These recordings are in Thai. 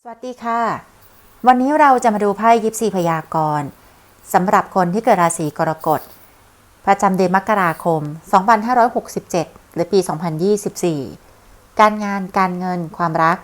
สวัสดีค่ะ วันนี้เราจะมาดูไพ่ยิปซีพยากรณ์สำหรับคนที่เกิดราศีกรกฎ ประจำเดือนมกราคม 2567 หรือปี 2024 การงานการเงินความรัก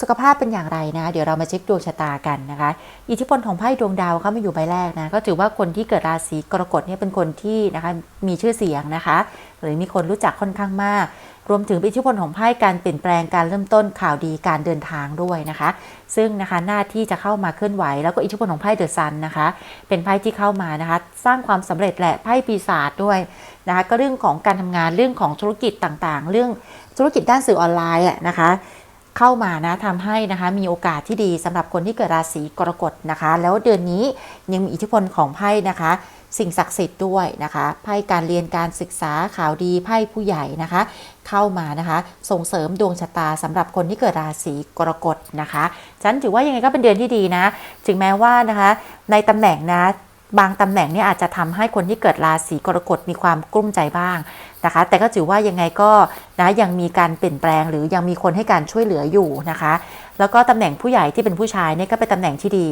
สุขภาพเป็นอย่างไรนะ เดี๋ยวเรามาเช็คดวงชะตากันนะคะ อิทธิพลของไพ่ดวงดาวเข้ามาอยู่ใบแรกนะ ก็ถือว่าคนที่เกิดราศีกรกฎเนี่ยเป็นคนที่นะคะมีชื่อเสียงนะคะ หรือมีคนรู้จักค่อนข้างมาก รวมถึงอิทธิพลของไพ่การเปลี่ยนแปลงการเริ่มต้นข่าวดีการเดินทางด้วยนะคะ ซึ่งนะคะหน้าที่จะเข้ามาเคลื่อนไหว แล้วก็อิทธิพลของไพ่เดอะซันนะคะ เป็นไพ่ที่เข้ามานะคะ สร้างความสำเร็จแหละไพ่ปีศาจด้วยนะคะก็เรื่องของการทำงานเรื่องของธุรกิจต่างๆ เรื่องธุรกิจด้านสื่อออนไลน์อะนะคะ เข้ามานะทำให้นะคะมีโอกาสที่ดีสำหรับคนที่เกิดราศีกรกฎนะคะ แล้วเดือนนี้ยังมีอิทธิพลของไพ่นะคะ สิ่งศักดิ์สิทธิ์ด้วยนะคะไพ่การเรียนการศึกษาข่าวดีไพ่ผู้ใหญ่นะคะ เข้ามานะคะ ส่งเสริมดวงชะตาสำหรับคนที่เกิดราศีกรกฎนะคะฉันถือว่ายังไงก็เป็นเดือนที่ดีนะถึงแม้ว่านะคะ ในตำแหน่งนะบางตำแหน่งเนี่ยอาจจะทำให้คนที่เกิดราศีกรกฎมีความกลุ้มใจบ้าง นะคะ แต่ก็ถือว่ายังไงก็นะยังมีการเปลี่ยนแปลงหรือยังมีคนให้การช่วยเหลืออยู่นะคะ แล้วก็ตำแหน่งผู้ใหญ่ที่เป็นผู้ชายเนี่ยก็เป็นตำแหน่งที่ดี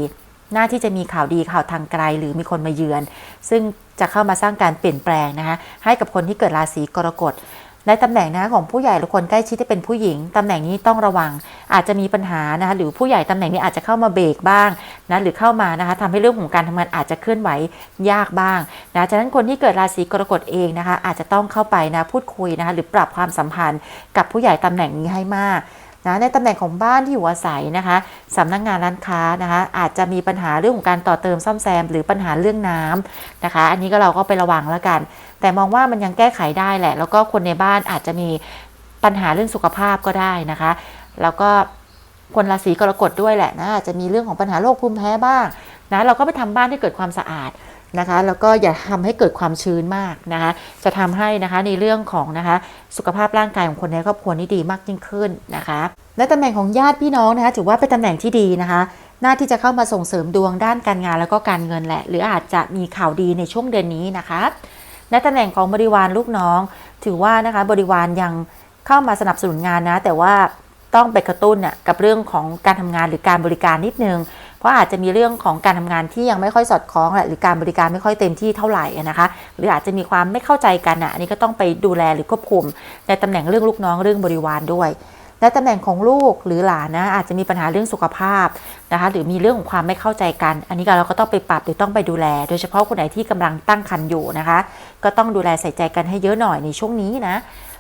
หน้าที่จะมีข่าวดีข่าวทางไกลหรือมีคนมาเยือน ซึ่งจะเข้ามาสร้างการเปลี่ยนแปลงนะคะให้กับคนที่เกิดราศีกรกฎ ในตำแหน่งนะของผู้ใหญ่หรือคนใกล้ชิดที่เป็นผู้หญิงตำแหน่งนี้ต้องระวัง อาจจะมีปัญหานะคะหรือผู้ใหญ่ตำแหน่งนี้อาจจะเข้ามาเบรกบ้างนะหรือเข้ามานะคะทำให้เรื่องของการทำงานอาจจะเคลื่อนไหวยากบ้างนะฉะนั้นคนที่เกิดราศีกรกฎเองนะคะ อาจจะต้องเข้าไปนะพูดคุยนะคะหรือปรับความสัมพันธ์กับผู้ใหญ่ตำแหน่งนี้ให้มากนะในตำแหน่งของบ้านที่อยู่อาศัยนะคะสำนักงานร้านค้านะคะอาจจะมีปัญหาเรื่องของการต่อเติมซ่อมแซม หรือปัญหาเรื่องน้ำนะคะ อันนี้ก็เราก็ไประวังแล้วกัน แต่มองว่ามันยังแก้ไขได้แหละ แล้วก็คนในบ้านอาจจะมีปัญหาเรื่องสุขภาพก็ได้นะคะ แล้วก็คนราศีกรกฎด้วยแหละนะอาจจะมีเรื่องของปัญหาโรคภูมิแพ้บ้างนะเราก็ไปทำบ้านให้เกิดความสะอาดนะคะ แล้วก็อย่าทำให้เกิดความชื้นมากนะคะ จะทำให้นะคะในเรื่องของนะคะสุขภาพร่างกายของคนในครอบครัวนี่ดีมากยิ่งขึ้นนะคะ และตำแหน่งของญาติพี่น้องนะคะถือว่าเป็นตำแหน่งที่ดีนะคะหน้าที่จะเข้ามาส่งเสริมดวงด้านการงานแล้วก็การเงินแหละ หรืออาจจะมีข่าวดีในช่วงเดือนนี้นะคะ ในตำแหน่งของบริวารลูกน้อง ถือว่านะคะบริวารยังเข้ามาสนับสนุนงานนะ แต่ว่าต้องไปกระตุ้นน่ะกับเรื่องของการทำงานหรือการบริการนิดนึง เพราะอาจจะมีเรื่องของการทำงานที่ยังไม่ค่อยสอดคล้องแหละหรือการบริการไม่ค่อยเต็มที่เท่าไหร่นะคะ หรืออาจจะมีความไม่เข้าใจกันอะอันนี้ก็ต้องไปดูแลหรือควบคุม ในตำแหน่งเรื่องลูกน้องเรื่องบริวารด้วย และตำแหน่งของลูกหรือหลานนะอาจจะมีปัญหาเรื่องสุขภาพนะคะ หรือมีเรื่องของความไม่เข้าใจกัน อันนี้เราก็ต้องไปปรับหรือต้องไปดูแล โดยเฉพาะคนไหนที่กำลังตั้งครรภ์อยู่นะคะ ก็ต้องดูแลใส่ใจกันให้เยอะหน่อยในช่วงนี้นะ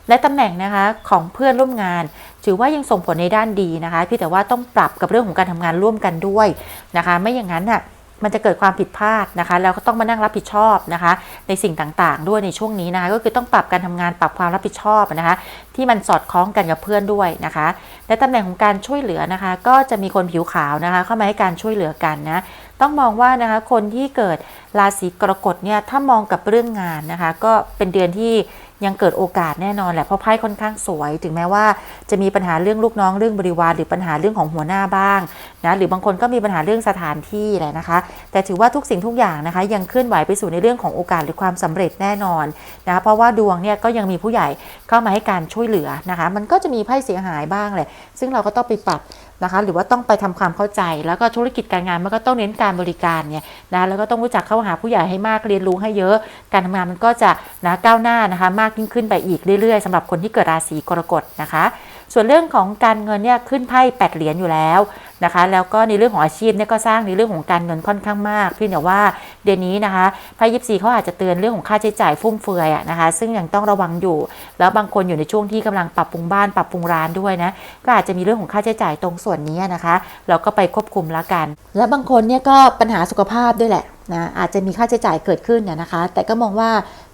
และตำแหน่งนะคะของเพื่อนร่วมงาน ถือว่ายังส่งผลในด้านดีนะคะเพี่แต่ว่าต้องปรับกับเรื่องของการทำงานร่วมกันด้วยนะคะ ไม่อย่างนั้นน่ะ มันจะเกิดความผิดพลาดนะคะ แล้วก็ต้องมานั่งรับผิดชอบนะคะ ในสิ่งต่างๆ ด้วยในช่วงนี้นะคะ ก็คือต้องปรับการทำงานปรับความรับผิดชอบนะคะ ที่มันสอดคล้องกันกับเพื่อนด้วยนะคะในตำแหน่งของการช่วยเหลือนะคะ ก็จะมีคนผิวขาวนะคะ เข้ามาให้การช่วยเหลือกันนะต้องมองว่านะคะคนที่เกิดราศีกรกฎเนี่ยถ้ามองกับเรื่องงานนะคะ ก็เป็นเดือนที่ ยังเกิดโอกาสแน่นอนแหละเพราะไพ่ค่อนข้างสวย ถึงแม้ว่าจะมีปัญหาเรื่องลูกน้องเรื่องบริวารหรือปัญหาเรื่องของหัวหน้าบ้างนะหรือบางคนก็มีปัญหาเรื่องสถานที่แหละนะคะ แต่ถือว่าทุกสิ่งทุกอย่างนะคะ ยังเคลื่อนไหวไปสู่ในเรื่องของโอกาสหรือความสำเร็จแน่นอนนะเพราะว่าดวงเนี่ยก็ยังมีผู้ใหญ่เข้ามาให้การช่วยเหลือนะคะ มันก็จะมีไพ่เสียหายบ้างแหละซึ่งเราก็ต้องไปปรับ นะคะหรือว่าต้องไปทำความเข้าใจแล้วก็ธุรกิจการงานมันก็ต้องเน้นการบริการเนี่ยนะแล้วก็ต้องรู้จักเข้าหาผู้ใหญ่ให้มากเรียนรู้ให้เยอะ การทำงานมันก็จะนะก้าวหน้านะคะมากยิ่งขึ้นไปอีกเรื่อยๆสำหรับคนที่เกิดราศีกรกฎนะคะ ส่วนเรื่องของการเงินเนี่ยขึ้นไพ่แปดเหรียญอยู่แล้วนะคะ แล้วก็ในเรื่องของอาชีพเนี่ยก็สร้างในเรื่องของการเงินค่อนข้างมากเพียงแต่ยว่าเดือนนี้นะคะไพ่ยิปซีเขาอาจจะเตือนเรื่องของค่าใช้จ่ายฟุ่มเฟือยนะคะ ซึ่งยังต้องระวังอยู่ แล้วบางคนอยู่ในช่วงที่กำลังปรับปรุงบ้านปรับปรุงร้านด้วยนะก็อาจจะมีเรื่องของค่าใช้จ่ายตรงส่วนนี้นะคะเราก็ไปควบคุมแล้วกัน และบางคนเนี่ยก็ปัญหาสุขภาพด้วยแหละนะอาจจะมีค่าใช้จ่ายเกิดขึ้นเนี่ยนะคะ แต่ก็มองว่า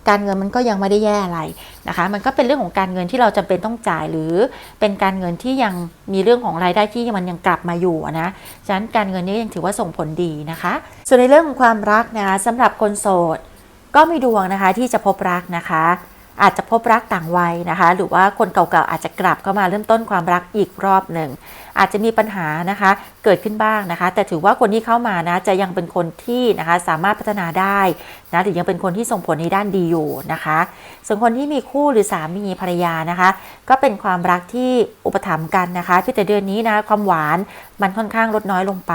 การเงินมันก็ยังไม่ได้แย่อะไรนะคะ มันก็เป็นเรื่องของการเงินที่เราจำเป็นต้องจ่ายหรือเป็นการเงินที่ยังมีเรื่องของรายได้ที่มันยังกลับมาอยู่อะนะฉะนั้นการเงินนี้ยังถือว่าส่งผลดีนะคะ ส่วนในเรื่องของความรักนะคะสำหรับคนโสด ก็มีดวงนะคะที่จะพบรักนะคะอาจจะพบรักต่างวัยนะคะ หรือว่าคนเก่าๆอาจจะกลับเข้ามาเริ่มต้นความรักอีกรอบหนึ่ง อาจจะมีปัญหานะคะ เกิดขึ้นบ้างนะคะ แต่ถือว่าคนที่เข้ามานะจะยังเป็นคนที่นะคะสามารถพัฒนาได้ นะหรือยังเป็นคนที่ส่งผลในด้านดีอยู่นะคะ ส่วนคนที่มีคู่หรือสามีภรรยานะคะ ก็เป็นความรักที่อุปถัมภ์กันนะคะพี่แต่เดือนนี้นะความหวานมันค่อนข้างลดน้อยลงไป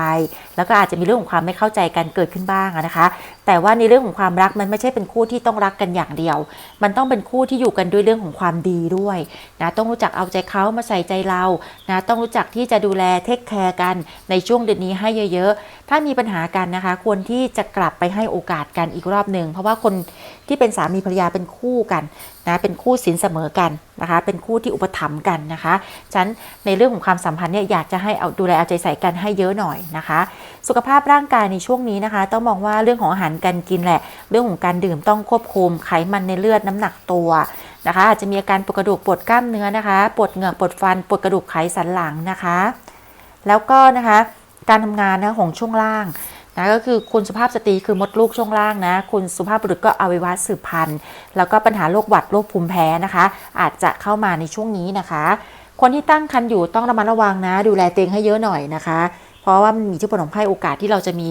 แล้วก็อาจจะมีเรื่องของความไม่เข้าใจกันเกิดขึ้นบ้างนะคะ แต่ว่าในเรื่องของความรักมันไม่ใช่เป็นคู่ที่ต้องรักกันอย่างเดียว มันต้องเป็นคู่ที่อยู่กันด้วยเรื่องของความดีด้วยนะต้องรู้จักเอาใจเขามาใส่ใจเรานะต้องรู้จักที่จะดูแลเทคแคร์กันในช่วงเดือนนี้ให้เยอะ ๆ ถ้ามีปัญหากันนะคะ ควรที่จะกลับไปให้โอกาสกันอีกรอบหนึ่งเพราะว่าคนที่เป็นสามีภรรยาเป็นคู่กันนะเป็นคู่สินเสมอกันนะคะ เป็นคู่ที่อุปถัมภ์กันนะคะฉะนันในเรื่องของความสัมพันธ์เนี่ยอยากจะให้เอาดูแลเอาใจใส่กันให้เยอะหน่อยนะคะ สุขภาพร่างกายในช่วงนี้นะคะ ต้องมองว่าเรื่องของอาหารการกินแหละ เรื่องของการดื่มต้องควบคุมไขมันในเลือดน้ำหนักตัวนะคะอาจจะมีอาการปวดกระดูกปวดกล้ามเนื้อนะคะปวดเหงือกปวดฟันปวดกระดูกไขสันหลังนะคะ แล้วก็นะคะการทำงานนะของช่วงล่าง นะก็คือคุณสุภาพสตรีคือมดลูกช่วงล่างนะ คุณสุภาพบุรุษก็อวัยวะสืบพันธุ์ แล้วก็ปัญหาโรคหวัดโรคภูมิแพ้นะคะ อาจจะเข้ามาในช่วงนี้นะคะ คนที่ตั้งครรภ์อยู่ต้องระมัดระวังนะ ดูแลเตียงให้เยอะหน่อยนะคะ เพราะว่ามันมีที่ผลของไพ่โอกาสที่เราจะมี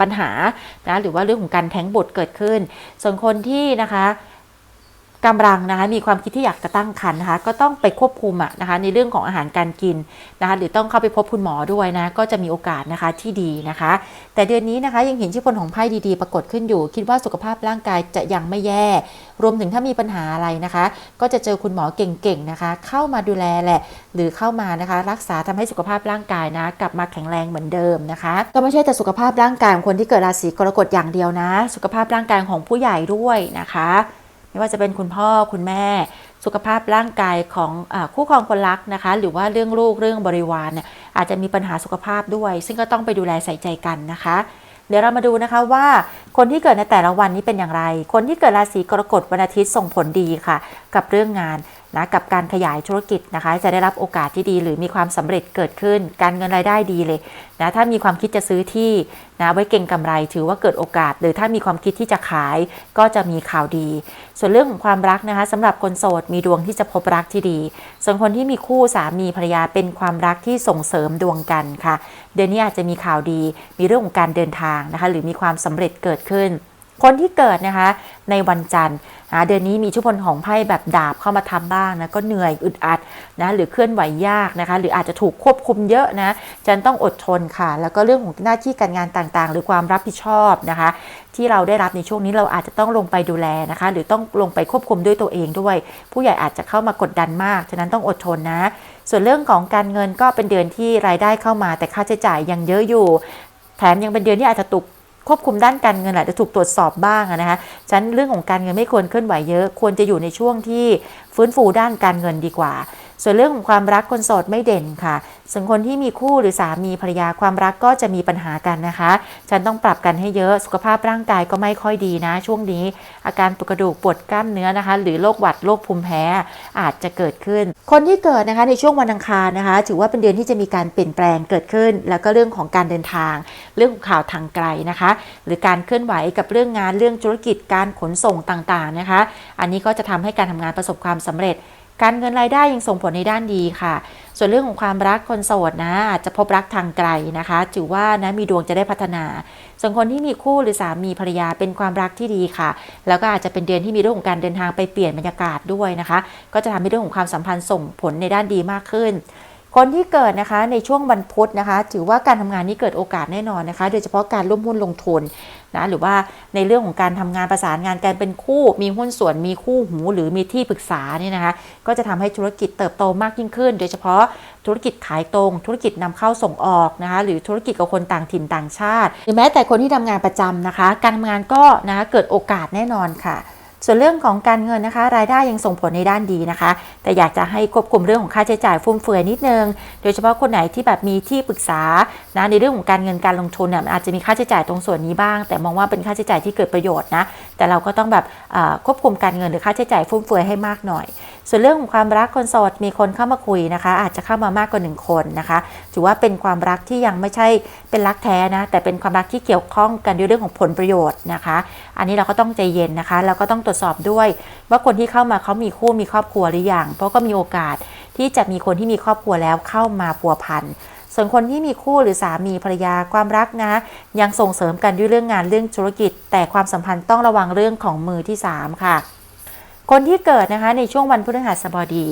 ปัญหานะหรือว่าเรื่องของการแท้งบุตรเกิดขึ้น ส่วนคนที่นะคะ กำลังนะคะมีความคิดที่อยากจะตั้งครรภ์นะคะก็ต้องไปควบคุมอะนะคะในเรื่องของอาหารการกินนะคะหรือต้องเข้าไปพบคุณหมอด้วยนะก็จะมีโอกาสนะคะที่ดีนะคะ แต่เดือนนี้นะคะยังเห็นชื่อพลของไพ่ดีๆ ปรากฏขึ้นอยู่ คิดว่าสุขภาพร่างกายจะยังไม่แย่ รวมถึงถ้ามีปัญหาอะไรนะคะ ก็จะเจอคุณหมอเก่งๆนะคะ เข้ามาดูแลแหละ หรือเข้ามานะคะ รักษาทำให้สุขภาพร่างกายนะกลับมาแข็งแรงเหมือนเดิมนะคะก็ไม่ใช่แต่สุขภาพร่างกายของคนที่เกิดราศีกรกฎอย่างเดียวนะ สุขภาพร่างกายของผู้ใหญ่ด้วยนะคะ ไม่ว่าจะเป็นคุณพ่อคุณแม่ สุขภาพร่างกายของอคู่ครองคนรักนะคะ หรือว่าเรื่องลูกเรื่องบริวารเนี่ยอาจจะมีปัญหาสุขภาพด้วย ซึ่งก็ต้องไปดูแลใส่ใจกันนะคะเดี๋ยวเรามาดูนะคะว่าคนที่เกิดในแต่ละวันนี้เป็นอย่างไร คนที่เกิดราศีกรกฎวันอาทิตย์ส่งผลดีค่ะ กับเรื่องงาน นะกับการขยายธุรกิจนะคะ จะได้รับโอกาสที่ดีหรือมีความสำเร็จเกิดขึ้น การเงินรายได้ดีเลยนะถ้ามีความคิดจะซื้อที่นะไว้เก่งกำไรถือว่าเกิดโอกาส หรือถ้ามีความคิดที่จะขายก็จะมีข่าวดี ส่วนเรื่องของความรักนะคะสำหรับคนโสดมีดวงที่จะพบรักที่ดี ส่วนคนที่มีคู่สามีภรรยาเป็นความรักที่ส่งเสริมดวงกันค่ะ เดือนนี้อาจจะมีข่าวดี มีเรื่องของการเดินทางนะคะหรือมีความสำเร็จเกิดขึ้นคนที่เกิดนะคะในวันจันทร์ เดือนนี้มีชุพลของไพ่แบบดาบเข้ามาทำบ้างนะก็เหนื่อยอึดอัดนะหรือเคลื่อนไหวยากนะคะ หรืออาจจะถูกควบคุมเยอะนะจันต้องอดทนค่ะ แล้วก็เรื่องของหน้าที่การงานต่างๆ หรือความรับผิดชอบนะคะ ที่เราได้รับในช่วงนี้เราอาจจะต้องลงไปดูแลนะคะ หรือต้องลงไปควบคุมด้วยตัวเองด้วย ผู้ใหญ่อาจจะเข้ามากดดันมาก ฉะนั้นต้องอดทนนะ ส่วนเรื่องของการเงินก็เป็นเดือนที่รายได้เข้ามา แต่ค่าใช้จ่ายยังเยอะอยู่ แถมยังเป็นเดือนที่อาจจะตก ควบคุมด้านการเงินแหละจะถูกตรวจสอบบ้างนะคะฉะนั้นเรื่องของการเงินไม่ควรเคลื่อนไหวเยอะ ควรจะอยู่ในช่วงที่ฟื้นฟูด้านการเงินดีกว่า ส่วนเรื่องของความรักคนโสดไม่เด่นค่ะส่วนคนที่มีคู่หรือสามีภรรยาความรักก็จะมีปัญหากันนะคะ ฉันต้องปรับกันให้เยอะสุขภาพร่างกายก็ไม่ค่อยดีนะ ช่วงนี้ อาการปวดกระดูกปวดกล้ามเนื้อนะคะ หรือโรคหวัดโรคภูมิแพ้อาจจะเกิดขึ้น คนที่เกิดนะคะในช่วงวันอังคารนะคะ ถือว่าเป็นเดือนที่จะมีการเปลี่ยนแปลงเกิดขึ้น แล้วก็เรื่องของการเดินทาง เรื่องของข่าวทางไกลนะคะ หรือการเคลื่อนไหวกับเรื่องงานเรื่องธุรกิจการขนส่งต่างๆนะคะ อันนี้ก็จะทำให้การทำงานประสบความสำเร็จ การเงินรายได้ยังส่งผลในด้านดีค่ะ ส่วนเรื่องของความรักคนโสดนะอาจจะพบรักทางไกลนะคะ ถือว่านะมีดวงจะได้พัฒนา ส่วนคนที่มีคู่หรือสามีภรรยาเป็นความรักที่ดีค่ะ แล้วก็อาจจะเป็นเดือนที่มีเรื่องของการเดินทางไปเปลี่ยนบรรยากาศด้วยนะคะ ก็จะทำให้เรื่องของความสัมพันธ์ส่งผลในด้านดีมากขึ้น คนที่เกิดนะคะในช่วงวันพุธนะคะ ถือว่าการทำงานนี้เกิดโอกาสแน่นอนนะคะ โดยเฉพาะการร่วมหุ้นลงทุนนะหรือว่าในเรื่องของการทำงานประสานงานกันเป็นคู่ มีหุ้นส่วนมีคู่หู หรือมีที่ปรึกษาเนี่ยนะคะ ก็จะทำให้ธุรกิจเติบโตมากยิ่งขึ้น โดยเฉพาะธุรกิจขายตรง ธุรกิจนำเข้าส่งออกนะคะหรือธุรกิจกับคนต่างถิ่นต่างชาติ หรือแม้แต่คนที่ทำงานประจำนะคะ การทำงานก็นะคะเกิดโอกาสแน่นอนค่ะ ส่วนเรื่องของการเงินนะคะ รายได้ยังส่งผลในด้านดีนะคะ แต่อยากจะให้ควบคุมเรื่องของค่าใช้จ่ายฟุ่มเฟือยนิดนึง โดยเฉพาะคนไหนที่แบบมีที่ปรึกษานะในเรื่องของการเงินการลงทุนเนี่ยมันอาจจะมีค่าใช้จ่ายตรงส่วนนี้บ้าง แต่มองว่าเป็นค่าใช้จ่ายที่เกิดประโยชน์นะแต่เราก็ต้องแบบควบคุมการเงินหรือค่าใช้จ่ายฟุ่มเฟือยให้มากหน่อย ส่วนเรื่องของความรักคนโสดมีคนเข้ามาคุยนะคะ อาจจะเข้ามามากกว่าหนึ่งคนนะคะ ถือว่าเป็นความรักที่ยังไม่ใช่เป็นรักแท้นะ แต่เป็นความรักที่เกี่ยวข้องกันด้วยเรื่องของผลประโยชน์นะคะ อันนี้เราก็ต้องใจเย็นนะคะ แล้วก็ต้องตรวจสอบด้วย ว่าคนที่เข้ามาเขามีคู่มีครอบครัวหรือยัง เพราะก็มีโอกาสที่จะมีคนที่มีครอบครัวแล้วเข้ามาพัวพันส่วนคนที่มีคู่หรือสามีภรรยาความรักนะ ยังส่งเสริมกันด้วยเรื่องงานเรื่องธุรกิจ แต่ความสัมพันธ์ต้องระวังเรื่องของมือที่ 3 ค่ะ คนที่เกิดนะคะในช่วงวันพฤหัสบดี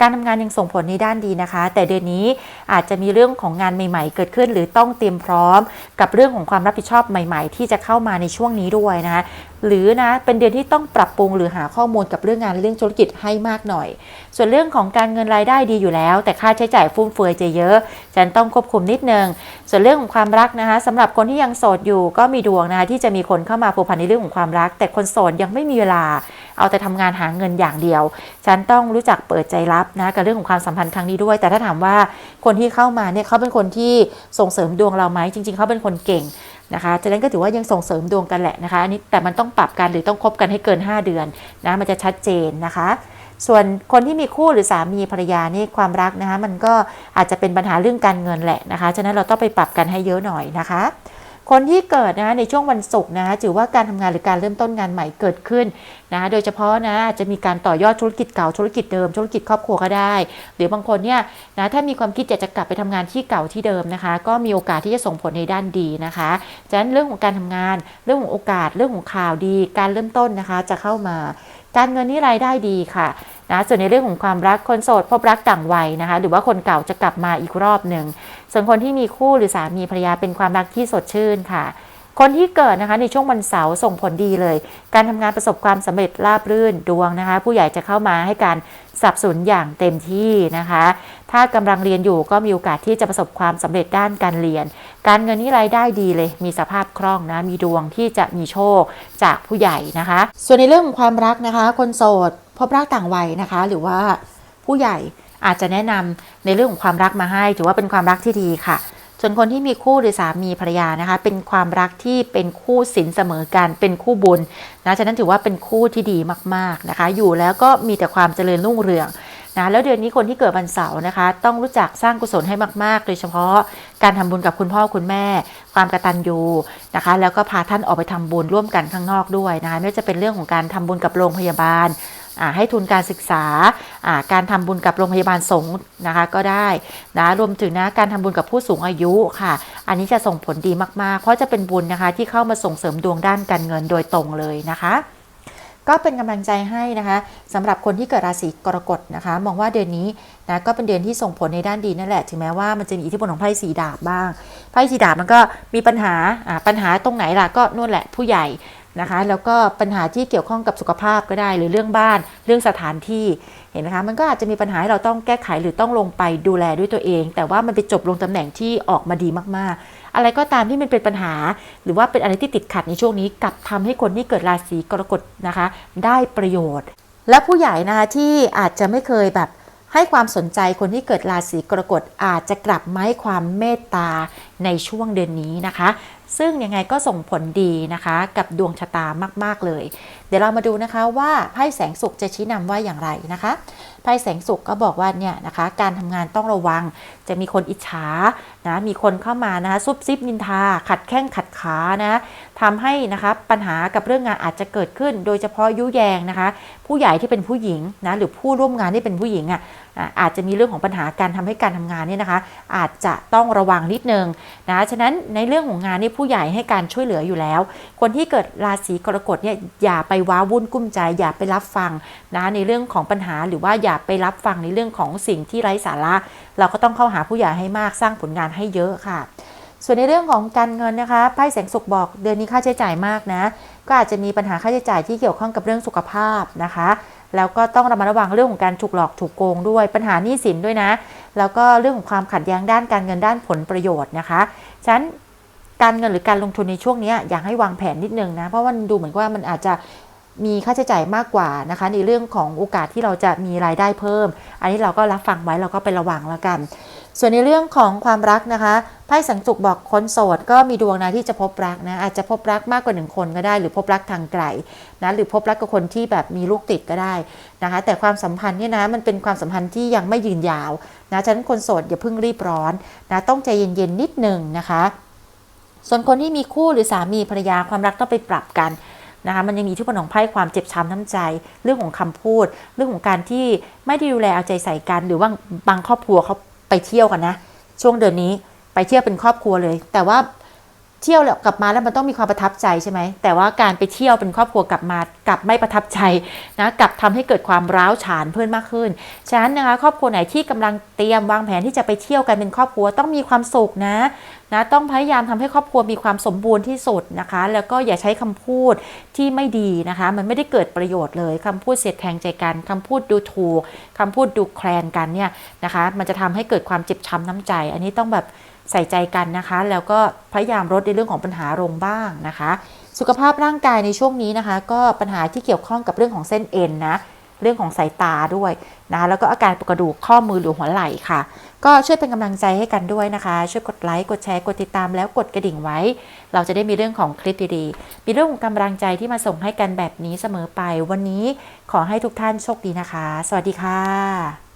การทำงานยังส่งผลในด้านดีนะคะ แต่เดือนนี้อาจจะมีเรื่องของงานใหม่ ๆ เกิดขึ้น หรือต้องเตรียมพร้อม กับเรื่องของความรับผิดชอบใหม่ ๆ ที่จะเข้ามาในช่วงนี้ด้วยนะคะ หรือนะเป็นเดือนที่ต้องปรับปรุงหรือหาข้อมูลกับเรื่องงานเรื่องธุรกิจให้มากหน่อย ส่วนเรื่องของการเงินรายได้ดีอยู่แล้ว แต่ค่าใช้จ่ายฟุ่มเฟือยจะเยอะฉันต้องควบคุมนิดนึงส่วนเรื่องของความรักนะคะสำหรับคนที่ยังโสดอยู่ก็มีดวงนะคะที่จะมีคนเข้ามาผูกพันในเรื่องของความรัก แต่คนโสดยังไม่มีเวลา เอาแต่ทำงานหาเงินอย่างเดียว ฉันต้องรู้จักเปิดใจรับนะกับเรื่องของความสัมพันธ์ครั้งนี้ด้วย แต่ถ้าถามว่าคนที่เข้ามาเนี่ยเขาเป็นคนที่ส่งเสริมดวงเราไหมจริง ๆเขาเป็นคนเก่ง นะคะฉะนั้นก็ถือว่ายังส่งเสริมดวงกันแหละนะคะอันนี้แต่มันต้องปรับกันหรือต้องคบกันให้เกิน 5 เดือนนะมันจะชัดเจนนะคะ ส่วนคนที่มีคู่หรือสามีภรรยานี่ความรักนะคะมันก็อาจจะเป็นปัญหาเรื่องการเงินแหละนะคะฉะนั้นเราต้องไปปรับกันให้เยอะหน่อยนะคะ คนที่เกิดนะในช่วงวันศุกร์นะถือว่าการทำงานหรือการเริ่มต้นงานใหม่เกิดขึ้นนะโดยเฉพาะนะจะมีการต่อยอดธุรกิจเก่าธุรกิจเดิมธุรกิจครอบครัวก็ได้ หรือบางคนเนี่ยนะถ้ามีความคิดอยากจะกลับไปทำงานที่เก่าที่เดิมนะคะ ก็มีโอกาสที่จะส่งผลในด้านดีนะคะฉะนั้นเรื่องของการทำงานเรื่องของโอกาสเรื่องของข่าวดี การเริ่มต้นนะคะจะเข้ามาการเงินนี่รายได้ดีค่ะนะส่วนในเรื่องของความรักคนโสดพบรักต่างวัยนะคะ หรือว่าคนเก่าจะกลับมาอีกรอบหนึ่ง ส่วนคนที่มีคู่หรือสามีภรรยาเป็นความรักที่สดชื่นค่ะ คนที่เกิดนะคะในช่วงวันเสาร์ส่งผลดีเลย การทำงานประสบความสำเร็จราบรื่นดวงนะคะ ผู้ใหญ่จะเข้ามาให้การสนับสนุนอย่างเต็มที่นะคะ ถ้ากำลังเรียนอยู่ก็มีโอกาสที่จะประสบความสำเร็จด้านการเรียน การเงินนี่รายได้ดีเลย มีสภาพคล่องนะ มีดวงที่จะมีโชคจากผู้ใหญ่นะคะ ส่วนในเรื่องของความรักนะคะ คนโสดพบรักต่างวัยนะคะ หรือว่าผู้ใหญ่ อาจจะแนะนำในเรื่องของความรักมาให้ ถือว่าเป็นความรักที่ดีค่ะ ส่วนคนที่มีคู่หรือสามีภรรยานะคะ เป็นความรักที่เป็นคู่สินเสมอกันเป็นคู่บุญนะฉะนั้นถือว่าเป็นคู่ที่ดีมากๆนะคะ อยู่แล้วก็มีแต่ความเจริญรุ่งเรืองนะแล้วเดือนนี้คนที่เกิดวันเสาร์นะคะ ต้องรู้จักสร้างกุศลให้มากๆ โดยเฉพาะการทำบุญกับคุณพ่อคุณแม่ ความกตัญญูนะคะ แล้วก็พาท่านออกไปทำบุญร่วมกันข้างนอกด้วยนะคะไม่ว่าจะเป็นเรื่องของการทำบุญกับโรงพยาบาล ให้ทุนการศึกษา การทำบุญกับโรงพยาบาลสงฆ์นะคะก็ได้นะรวมถึงนะการทำบุญกับผู้สูงอายุค่ะ อันนี้จะส่งผลดีมากๆ เพราะจะเป็นบุญนะคะที่เข้ามาส่งเสริมดวงด้านการเงินโดยตรงเลยนะคะก็เป็นกำลังใจให้นะคะสำหรับคนที่เกิดราศีกรกฎนะคะ มองว่าเดือนนี้นะก็เป็นเดือนที่ส่งผลในด้านดีนั่นแหละ ถึงแม้ว่ามันจะมีอิทธิพลของไพ่สีดาบบ้างไพ่สีดาบมันก็มีปัญหาปัญหาตรงไหนล่ะก็นู่นแหละผู้ใหญ่ นะคะ แล้วก็ปัญหาที่เกี่ยวข้องกับสุขภาพก็ได้ หรือเรื่องบ้าน เรื่องสถานที่ เห็นไหมคะ มันก็อาจจะมีปัญหาให้เราต้องแก้ไขหรือต้องลงไปดูแลด้วยตัวเอง แต่ว่ามันไปจบลงตำแหน่งที่ออกมาดีมากๆ อะไรก็ตามที่มันเป็นปัญหา หรือว่าเป็นอะไรที่ติดขัดในช่วงนี้กลับทำให้คนที่เกิดราศีกรกฎนะคะ ได้ประโยชน์ และผู้ใหญ่นะคะที่อาจจะไม่เคยแบบให้ความสนใจคนที่เกิดราศีกรกฎอาจจะกลับมาให้ความเมตตาในช่วงเดือนนี้นะคะ ซึ่งยังไงก็ส่งผลดีนะคะกับดวงชะตามาก ๆ เลย เดี๋ยวเรามาดูนะคะว่าไพ่แสงสุขจะชี้นำว่าอย่างไรนะคะไพ่แสงสุขก็บอกว่าเนี่ยนะคะการทำงานต้องระวัง จะมีคนอิจฉานะมีคนเข้ามานะคะซุบซิบนินทา ขัดแข้งขัดขานะทำให้นะคะปัญหากับเรื่องงานอาจจะเกิดขึ้น โดยเฉพาะยุแยงนะคะ ผู้ใหญ่ที่เป็นผู้หญิงนะหรือผู้ร่วมงานที่เป็นผู้หญิงอะอะอาจจะมีเรื่องของปัญหาการทำให้การทำงานเนี่ยนะคะ อาจจะต้องระวังนิดนึงนะฉะนั้นในเรื่องของงานนี่ผู้ใหญ่ให้การช่วยเหลืออยู่แล้ว คนที่เกิดราศีกรกฎเนี่ยอย่าไปว้าวุ่นกุ้มใจ อย่าไปรับฟังนะในเรื่องของปัญหาหรือว่าอย่าอยากไปรับฟังในเรื่องของสิ่งที่ไร้สาระ เราก็ต้องเข้าหาผู้ใหญ่ให้มากสร้างผลงานให้เยอะค่ะ ส่วนในเรื่องของการเงินนะคะไพ่แสงสุขบอกเดือนนี้ค่าใช้จ่ายมากนะ ก็อาจจะมีปัญหาค่าใช้จ่ายที่เกี่ยวข้องกับเรื่องสุขภาพนะคะแล้วก็ต้องระมัดระวังเรื่องของการถูกหลอกถูกโกงด้วยปัญหาหนี้สินด้วยนะ แล้วก็เรื่องของความขัดแย้งด้านการเงินด้านผลประโยชน์นะคะฉะนั้นการเงินหรือการลงทุนในช่วงนี้อยากให้วางแผนนิดนึงนะ เพราะว่ามันดูเหมือนว่ามันอาจจะ มีค่าใช้จ่ายมากกว่านะคะ ในเรื่องของโอกาสที่เราจะมีรายได้เพิ่ม อันนี้เราก็รับฟังไว้เราก็ไประวังแล้วกัน ส่วนในเรื่องของความรักนะคะไพ่สังจุกบอกคนโสดก็มีดวงนะที่จะพบรักนะอาจจะพบรักมากกว่าหนึ่งคนก็ได้ หรือพบรักทางไกลนะหรือพบรักกับคนที่แบบมีลูกติดก็ได้นะคะ แต่ความสัมพันธ์เนี่ยนะมันเป็นความสัมพันธ์ที่ยังไม่ยืนยาวนะฉะนั้นคนโสดอย่าเพิ่งรีบร้อนนะต้องใจเย็นๆนิดหนึ่งนะคะ ส่วนคนที่มีคู่หรือสามีภรรยาความรักต้องไปปรับกัน นะคะมันยังมีที่ผนของไพ่ความเจ็บช้ำน้ำใจ เรื่องของคำพูด เรื่องของการที่ไม่ได้ดูแลเอาใจใส่กัน หรือว่าบางครอบครัวเขาไปเที่ยวกันนะ ช่วงเดือนนี้ไปเที่ยวเป็นครอบครัวเลย แต่ว่า เที่ยวแล้วกลับมาแล้วมันต้องมีความประทับใจใช่ไหมแต่ว่าการไปเที่ยวเป็นครอบครัวกลับมากลับไม่ประทับใจนะกลับทำให้เกิดความร้าวฉานเพิ่มมากขึ้นฉะนั้นนะคะครอบครัวไหนที่กำลังเตรียมวางแผนที่จะไปเที่ยวกันเป็นครอบครัวต้องมีความสุขนะนะต้องพยายามทำให้ครอบครัวมีความสมบูรณ์ที่สุดนะคะ แล้วก็อย่าใช้คำพูดที่ไม่ดีนะคะ มันไม่ได้เกิดประโยชน์เลยคำพูดเสียดแทงใจกันคำพูดดูถูกคำพูดดูแคลนกันเนี่ยนะคะ มันจะทำให้เกิดความเจ็บช้ำน้ำใจ อันนี้ต้องแบบ ใส่ใจกันนะคะ แล้วก็พยายามลดในเรื่องของปัญหาลงบ้างนะคะ สุขภาพร่างกายในช่วงนี้นะคะ ก็ปัญหาที่เกี่ยวข้องกับเรื่องของเส้นเอ็นนะเรื่องของสายตาด้วยนะแล้วก็อาการปวดกระดูกข้อมือหรือหัวไหล่ค่ะ ก็ช่วยเป็นกำลังใจให้กันด้วยนะคะ ช่วยกดไลค์กดแชร์กดติดตามแล้วกดกระดิ่งไว้ เราจะได้มีเรื่องของคลิปดีๆมีเรื่องของกำลังใจที่มาส่งให้กันแบบนี้เสมอไป วันนี้ขอให้ทุกท่านโชคดีนะคะ สวัสดีค่ะ